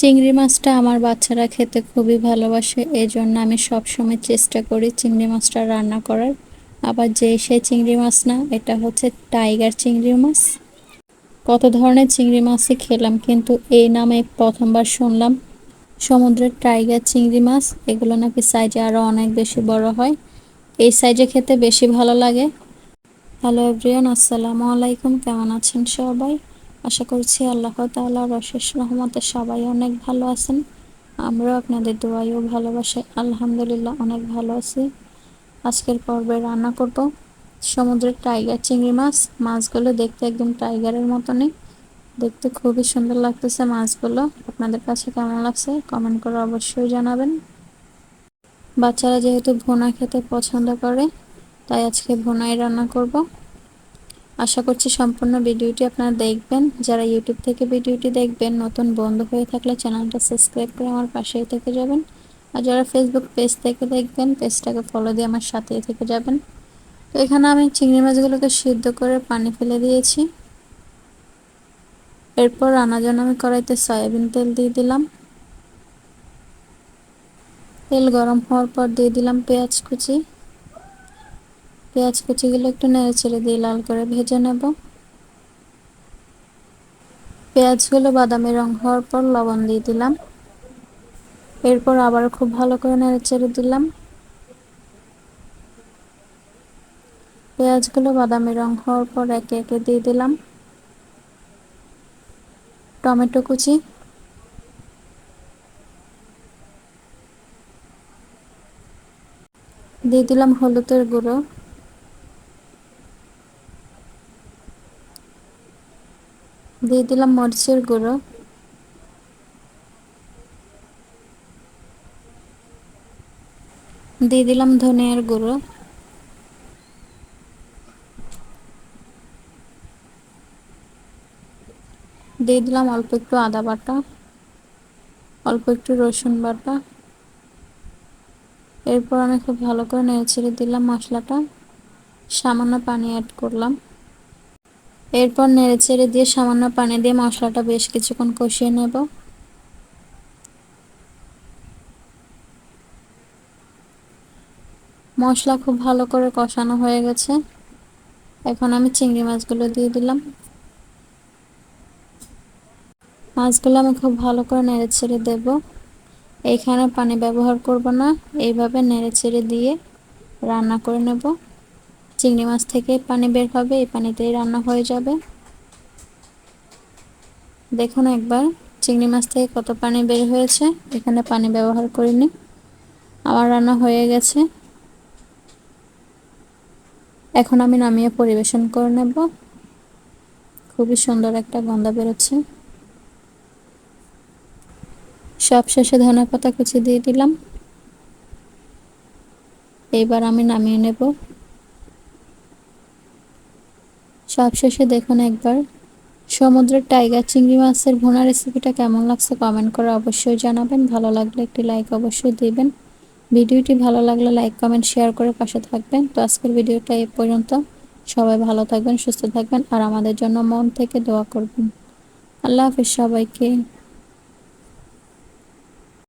চিংড়ি মাছটা আমার বাচ্চারা খেতে খুবই ভালোবাসে এই জন্য আমি সবসময় চেষ্টা করি চিংড়ি মাছটা রান্না করার। আবার যে সেই চিংড়ি মাছ না, এটা হচ্ছে টাইগার চিংড়ি মাছ। কত ধরনের চিংড়ি মাছই খেলাম, কিন্তু এই নামে প্রথমবার শুনলাম। সমুদ্রের টাইগার চিংড়ি মাছ, এগুলো নাকি সাইজে আরও অনেক বেশি বড় হয়। এই সাইজে খেতে বেশি ভালো লাগে। হ্যালো এভরিয়ান আসসালামু আলাইকুম, কেমন আছেন সবাই? আশা করছি আল্লাহ তাআলার অশেষ রহমতে সবাই অনেক ভালো আছেন। আমরাও আপনাদের দোয়াইও ভালোবাসে আলহামদুলিল্লাহ অনেক ভালো আছি। আজকের পর্বে রান্না করব। সমুদ্রের টাইগার চিংড়ি মাছ, মাছগুলো দেখতে একদম টাইগারের মতনই। দেখতে খুবই সুন্দর লাগতেছে মাছগুলো। আপনাদের কাছে কেমন লাগছে কমেন্ট করে অবশ্যই জানাবেন। বাচ্চারা যেহেতু ভুনা খেতে পছন্দ করে, তাই আজকে ভুনাই রান্না করব। আশা করছি সম্পূর্ণ ভিডিওটি আপনারা দেখবেন। যারা ইউটিউব থেকে ভিডিওটি দেখবেন, নতুন বন্ধু হয়ে থাকলে চ্যানেলটা সাবস্ক্রাইব করে আমার পাশেই থেকে যাবেন। আর যারা ফেসবুক পেজ থেকে দেখবেন পেজটাকে ফলো দিয়ে আমার সাথেই থেকে যাবেন। তো এখানে আমি চিংড়ি মাছগুলোকে সিদ্ধ করে পানি ফেলে দিয়েছি। এরপর রান্নার জন্য আমি কড়াইতে সয়াবিন তেল দিয়ে দিলাম। তেল গরম হওয়ার পর দিয়ে দিলাম পেঁয়াজ কুচি। পেঁয়াজ কুচিগুলো একটু নেড়ে ছেড়ে দিয়ে লাল করে ভেজে নেব। পেঁয়াজগুলো বাদামি রং হওয়ার পর লবণ দিয়ে দিলাম। এরপর আবার খুব ভালো করে নেড়ে ছেড়ে দিলাম। পেঁয়াজগুলো বাদামি রং হওয়ার পর একে একে দিয়ে দিলাম। টমেটো কুচি। দিয়ে দিলাম হলুদের গুঁড়ো। দিয়ে দিলাম মরিচের গুঁড়ো। দিয়ে দিলাম ধনিয়ার গুঁড়ো। দিয়ে দিলাম অল্প একটু আদা বাটা, অল্প একটু রসুন বাটা। এরপর আমি খুব ভালো করে নেড়ে ছেড়ে দিলাম মশলাটা। সামান্য পানি অ্যাড করলাম। এরপর নেড়ে ছেড়ে দিয়ে সামান্য পানি দিয়ে মশলাটা বেশ কিছুক্ষণ কষিয়ে নেব। মশলা খুব ভালো করে কষানো হয়ে গেছে। এখন আমি চিংড়ি মাছগুলো দিয়ে দিলাম। মাছগুলো আমি খুব ভালো করে নেড়ে ছেড়ে দেব। এইখানে পানি ব্যবহার করব না, এইভাবে নেড়ে ছেড়ে দিয়ে রান্না করে নেব। চিংড়ি মাছ থেকে পানি বের হবে, এই পানিতেই রান্না হয়ে যাবে। দেখুন একবার চিংড়ি মাছ থেকে কত পানি বের হয়েছে, এখানে পানি ব্যবহার করিনি। আমার রান্না হয়ে গেছে। এখন আমি নামিয়ে পরিবেশন করে নেব। খুবই সুন্দর একটা গন্ধ বেরোচ্ছে। সব শেষে ধনে পাতা কুচি দিয়ে দিলাম। এইবার আমি নামিয়ে নেব। সব শেষে দেখুন একবার। সমুদ্রের টাইগার চিংড়ি মাছের ভোনা রেসিপিটা কেমন লাগছে কমেন্ট করে অবশ্যই জানাবেন। ভালো লাগলে একটি লাইক অবশ্যই দিবেন। ভিডিওটি ভালো লাগলে লাইক কমেন্ট শেয়ার করে পাশে থাকবেন। তো আজকের ভিডিওটা এ পর্যন্ত। সবাই ভালো থাকবেন, সুস্থ থাকবেন, আর আমাদের জন্য মন থেকে দোয়া করবেন। আল্লাহ হাফিজ সবাইকে।